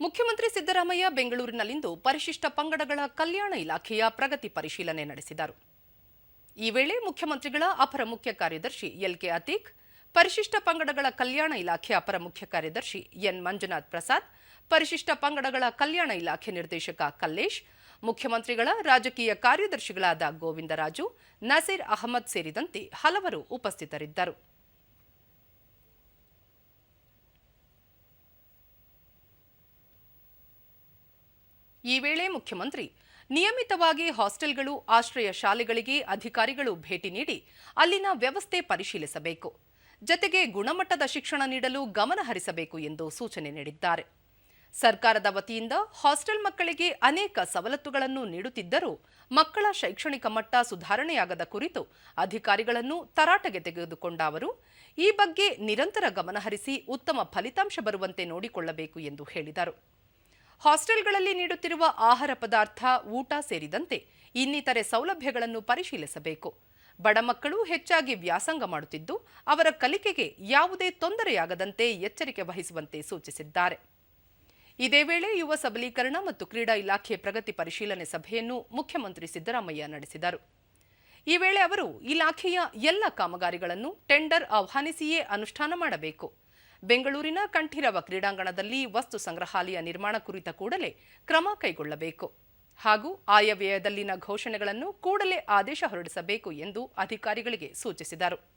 ಮುಖ್ಯಮಂತ್ರಿ ಸಿದ್ದರಾಮಯ್ಯ ಬೆಂಗಳೂರಿನಲ್ಲಿಂದು ಪರಿಶಿಷ್ಟ ಪಂಗಡಗಳ ಕಲ್ಯಾಣ ಇಲಾಖೆಯ ಪ್ರಗತಿ ಪರಿಶೀಲನೆ ನಡೆಸಿದರು. ಈ ವೇಳೆ ಮುಖ್ಯಮಂತ್ರಿಗಳ ಅಪರ ಮುಖ್ಯ ಕಾರ್ಯದರ್ಶಿ ಎಲ್ಕೆ ಅತೀಕ್, ಪರಿಶಿಷ್ಟ ಪಂಗಡಗಳ ಕಲ್ಯಾಣ ಇಲಾಖೆ ಅಪರ ಮುಖ್ಯ ಕಾರ್ಯದರ್ಶಿ ಎನ್. ಮಂಜುನಾಥ್ ಪ್ರಸಾದ್, ಪರಿಶಿಷ್ಟ ಪಂಗಡಗಳ ಕಲ್ಯಾಣ ಇಲಾಖೆ ನಿರ್ದೇಶಕ ಕಲ್ಲೇಶ್, ಮುಖ್ಯಮಂತ್ರಿಗಳ ರಾಜಕೀಯ ಕಾರ್ಯದರ್ಶಿಗಳಾದ ಗೋವಿಂದರಾಜು, ನಸೀರ್ ಅಹಮದ್ ಸೇರಿದಂತೆ ಹಲವರು ಉಪಸ್ಥಿತರಿದ್ದರು. ಈ ವೇಳೆ ಮುಖ್ಯಮಂತ್ರಿ, ನಿಯಮಿತವಾಗಿ ಹಾಸ್ಟೆಲ್ಗಳು, ಆಶ್ರಯ ಶಾಲೆಗಳಿಗೆ ಅಧಿಕಾರಿಗಳು ಭೇಟಿ ನೀಡಿ ಅಲ್ಲಿನ ವ್ಯವಸ್ಥೆ ಪರಿಶೀಲಿಸಬೇಕು. ಜತೆಗೆ ಗುಣಮಟ್ಟದ ಶಿಕ್ಷಣ ನೀಡಲು ಗಮನಹರಿಸಬೇಕು ಎಂದು ಸೂಚನೆ ನೀಡಿದ್ದಾರೆ. ಸರ್ಕಾರದ ವತಿಯಿಂದ ಹಾಸ್ಟೆಲ್ ಮಕ್ಕಳಿಗೆ ಅನೇಕ ಸವಲತ್ತುಗಳನ್ನು ನೀಡುತ್ತಿದ್ದರೂ ಮಕ್ಕಳ ಶೈಕ್ಷಣಿಕ ಮಟ್ಟ ಸುಧಾರಣೆಯಾಗದ ಕುರಿತು ಅಧಿಕಾರಿಗಳನ್ನು ತರಾಟೆಗೆ ತೆಗೆದುಕೊಂಡ ಅವರು, ಈ ಬಗ್ಗೆ ನಿರಂತರ ಗಮನಹರಿಸಿ ಉತ್ತಮ ಫಲಿತಾಂಶ ಬರುವಂತೆ ನೋಡಿಕೊಳ್ಳಬೇಕು ಎಂದು ಹೇಳಿದರು. ಹಾಸ್ಟೆಲ್ಗಳಲ್ಲಿ ನೀಡುತ್ತಿರುವ ಆಹಾರ ಪದಾರ್ಥ, ಊಟ ಸೇರಿದಂತೆ ಇನ್ನಿತರೆ ಸೌಲಭ್ಯಗಳನ್ನು ಪರಿಶೀಲಿಸಬೇಕು. ಬಡ ಮಕ್ಕಳು ಹೆಚ್ಚಾಗಿ ವ್ಯಾಸಂಗ ಮಾಡುತ್ತಿದ್ದು, ಅವರ ಕಲಿಕೆಗೆ ಯಾವುದೇ ತೊಂದರೆಯಾಗದಂತೆ ಎಚ್ಚರಿಕೆ ವಹಿಸುವಂತೆ ಸೂಚಿಸಿದ್ದಾರೆ. ಇದೇ ವೇಳೆ ಯುವ ಸಬಲೀಕರಣ ಮತ್ತು ಕ್ರೀಡಾ ಇಲಾಖೆ ಪ್ರಗತಿ ಪರಿಶೀಲನೆ ಸಭೆಯನ್ನು ಮುಖ್ಯಮಂತ್ರಿ ಸಿದ್ದರಾಮಯ್ಯ ನಡೆಸಿದರು. ಈ ವೇಳೆ ಅವರು ಇಲಾಖೆಯ ಎಲ್ಲ ಕಾಮಗಾರಿಗಳನ್ನು ಟೆಂಡರ್ ಆಹ್ವಾನಿಸಿಯೇ ಅನುಷ್ಠಾನ ಮಾಡಬೇಕು. ಬೆಂಗಳೂರಿನ ಕಂಠೀರವ ಕ್ರೀಡಾಂಗಣದಲ್ಲಿ ವಸ್ತು ಸಂಗ್ರಹಾಲಯ ನಿರ್ಮಾಣ ಕುರಿತ ಕೂಡಲೇ ಕ್ರಮ ಕೈಗೊಳ್ಳಬೇಕು. ಹಾಗೂ ಆಯವ್ಯಯದಲ್ಲಿನ ಘೋಷಣೆಗಳನ್ನು ಕೂಡಲೇ ಆದೇಶ ಹೊರಡಿಸಬೇಕು ಎಂದು ಅಧಿಕಾರಿಗಳಿಗೆ ಸೂಚಿಸಿದರು.